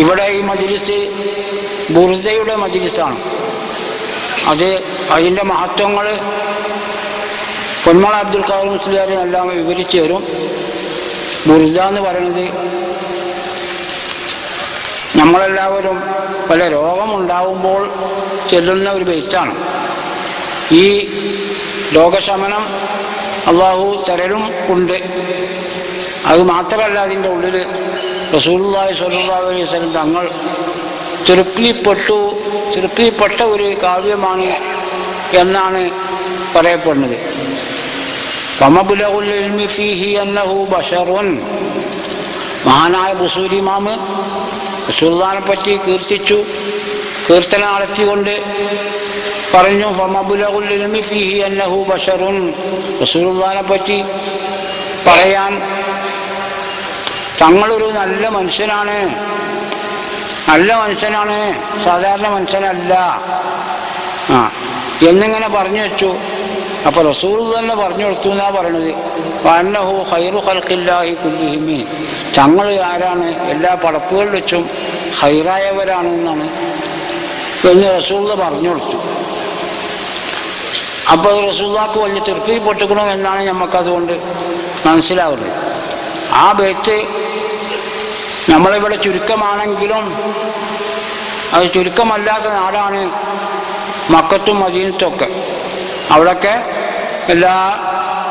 ഇവിടെ ഈ മജിലിസ് ബുർസയുടെ മജിലിസാണ്. അത് അതിന്റെ മഹത്വങ്ങൾ പൊന്മള അബ്ദുൽ ഖാദർ മുസ്ലിയാർ എല്ലാം വിവരിച്ചു തരും. ബുർസ എന്ന് പറയുന്നത് നമ്മളെല്ലാവരും പല രോഗമുണ്ടാവുമ്പോൾ ചെല്ലുന്ന ഒരു ബേസാണ്. ഈ രോഗശമനം അള്ളാഹു തരലും ഉണ്ട്. അത് മാത്രമല്ല അതിന്റെ ഉള്ളിൽ റസൂലുള്ളാഹി സ്വല്ലല്ലാഹു അലൈഹി തങ്ങൾ തൃപ്തിപ്പെട്ടു തൃപ്തിപ്പെട്ട ഒരു കാവ്യമാണ് എന്നാണ് പറയപ്പെടുന്നത്. മഹാനായ ബുസൂരി മാമ് റസൂലുള്ളാഹിനെ പറ്റി കീർത്തിച്ചു കീർത്തന നടത്തിക്കൊണ്ട് പറഞ്ഞു ഫമബുലഹുൽ ഫീഹി അന്നഹു ബഷറുൻ. റസൂൽദാനെ പറ്റി പറയാൻ തങ്ങളൊരു നല്ല മനുഷ്യനാണ്. നല്ല മനുഷ്യനാണ്. സാധാരണ മനുഷ്യനല്ല. ആ എന്നിങ്ങനെ പറഞ്ഞു വെച്ചു. അപ്പൊ റസൂൾ തന്നെ പറഞ്ഞു കൊടുത്തു എന്നാ പറയണത്? അന്നഹു ഹൈറു ഹൽക്കില്ലാഹി കുല്ലിഹിമി തങ്ങൾ ആരാണ്? എല്ലാ പടപ്പുകളിൽ വെച്ചും ഹൈറായവരാണ് എന്നാണ്. എന്ന് റസൂൾ പറഞ്ഞു കൊടുത്തു. അപ്പോൾ റസൂല്ലാക്ക് വലിയ തൃപ്തി പൊട്ടിക്കണം എന്നാണ് നമുക്കതുകൊണ്ട് മനസ്സിലാവുന്നത്. ആ ബേത്ത് നമ്മളിവിടെ ചുരുക്കമാണെങ്കിലും അത് ചുരുക്കമല്ലാത്ത നാടാണ് മക്കത്തും മദീനത്തൊക്കെ അവിടെയൊക്കെ എല്ലാ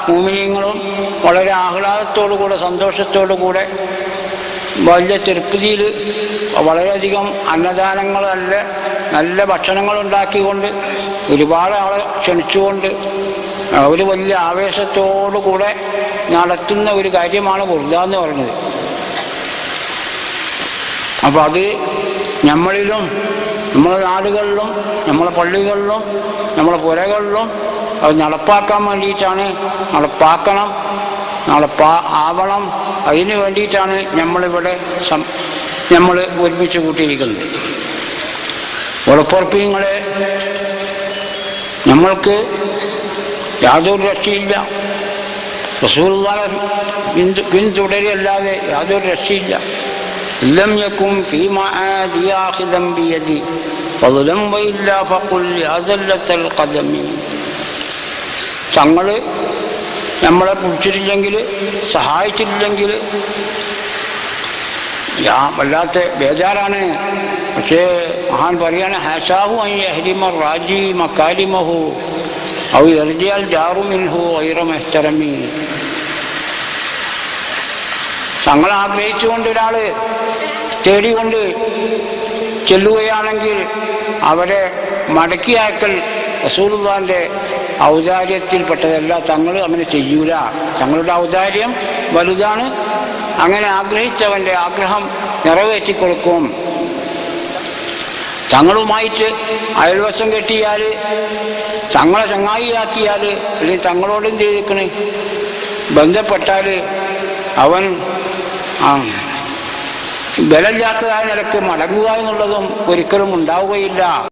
മൂമിനിയങ്ങളും വളരെ ആഹ്ലാദത്തോടു കൂടെ സന്തോഷത്തോടു കൂടെ വലിയ തൃപ്തിയിൽ വളരെയധികം അന്നദാനങ്ങൾ നല്ല ഭക്ഷണങ്ങൾ ഉണ്ടാക്കിക്കൊണ്ട് ഒരുപാട് ആളെ ക്ഷണിച്ചുകൊണ്ട് അവർ വലിയ ആവേശത്തോടു കൂടെ നടത്തുന്ന ഒരു കാര്യമാണ് ബുർദ എന്ന് പറയുന്നത്. അപ്പം അത് നമ്മളിലും നമ്മളെ നാടുകളിലും നമ്മളെ പള്ളികളിലും നമ്മളെ പുരകളിലും അത് നടപ്പാക്കാൻ വേണ്ടിയിട്ടാണ്. നടപ്പാക്കണം നടപ്പാ ആവണം. അതിന് വേണ്ടിയിട്ടാണ് നമ്മളിവിടെ സം നമ്മൾ ഒരുമിച്ച് കൂട്ടിയിരിക്കുന്നത്. ഉറപ്പുറപ്പിങ്ങളെ നമ്മൾക്ക് യാതൊരു രക്ഷയില്ല. പിന്തു പിന്തുടരല്ലാതെ യാതൊരു രക്ഷയില്ല. لم يكن في معادي آخذا بيدي فضلا وإلا فقل يا زلة القدم തങ്ങള് നമ്മളെ പിടിച്ചിട്ടില്ലെങ്കിൽ സഹായിച്ചിട്ടില്ലെങ്കിൽ യാ വല്ലാത്ത ബേജാറാണ് പക്ഷേ മഹാൻ പറയാണ് ഹാഷാഹു അഹരിമ റാജി മക്കാലിമഹു ഔ എർജിയാൽ ജാറുമിൻഹു ഐറം എഹ്തറമി തങ്ങൾ ആഗ്രഹിച്ചുകൊണ്ട് ഒരാൾ തേടിക്കൊണ്ട് ചെല്ലുകയാണെങ്കിൽ അവരെ മടക്കി അയക്കൽ ഔദാര്യത്തിൽപ്പെട്ടതല്ല. തങ്ങൾ അങ്ങനെ ചെയ്യൂല. തങ്ങളുടെ ഔദാര്യം വലുതാണ്. അങ്ങനെ ആഗ്രഹിച്ചവന്റെ ആഗ്രഹം നിറവേറ്റി കൊടുക്കും തങ്ങളുമായിട്ട് അയൽവശം കെട്ടിയാൽ തങ്ങളെ ചങ്ങായിയാക്കിയാൽ അല്ലെങ്കിൽ തങ്ങളോടും ചെയ്തിക്കണേ ബന്ധപ്പെട്ടാൽ അവൻ ബലമില്ലാത്തതായ നിലയ്ക്ക് മടങ്ങുക എന്നുള്ളതും ഒരിക്കലും ഉണ്ടാവുകയില്ല.